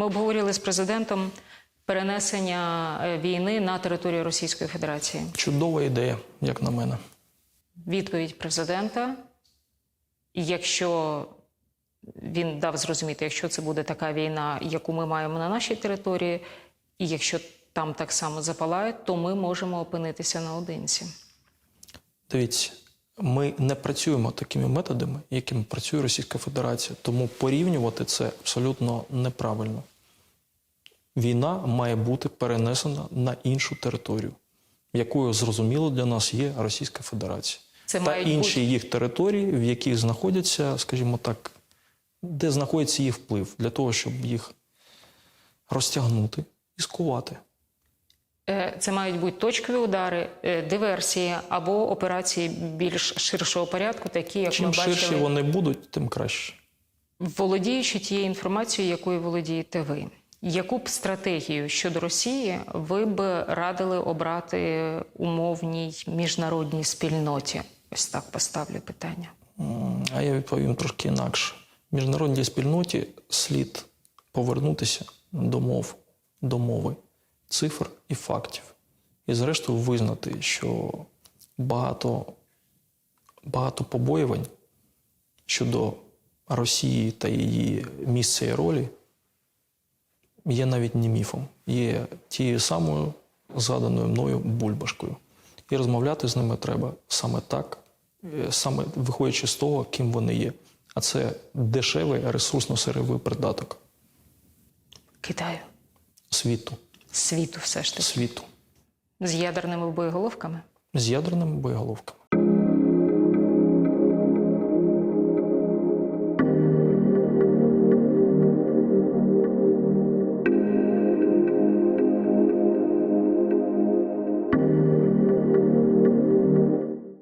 Ми обговорювали з президентом перенесення е, війни на територію Російської Федерації. Чудова ідея, як на мене. Відповідь президента, якщо він дав зрозуміти, якщо це буде така війна, яку ми маємо на нашій території, і якщо там так само запалає, то ми можемо опинитися наодинці. Дивіться, ми не працюємо такими методами, якими працює Російська Федерація. Тому порівнювати це абсолютно неправильно. Війна має бути перенесена на іншу територію, якою зрозуміло для нас є Російська Федерація. Це Та інші їх території, в яких знаходяться, скажімо так, де знаходиться їх вплив, для того, щоб їх розтягнути і скувати. Е, Це мають бути точкові удари, е, диверсії або операції більш ширшого порядку, такі як Чим ми бачили, вони будуть, тим краще. володіючи тією інформацією, якою володієте ви. Яку б стратегію щодо Росії ви б радили обрати умовній міжнародній спільноті? Ось так поставлю питання. А я відповім трошки інакше. Міжнародній спільноті слід повернутися до мов, до мови, цифр і фактів. І зрештою визнати, що багато, багато побоювань щодо Росії та її місця і ролі є навіть не міфом, є тією самою згаданою мною бульбашкою. І розмовляти з ними треба саме так, е, саме виходячи з того, ким вони є. А це дешевий ресурсно-сировий придаток Китаю, світу, світу, все ж таки світу з ядерними боєголовками. з ядерними боєголовками.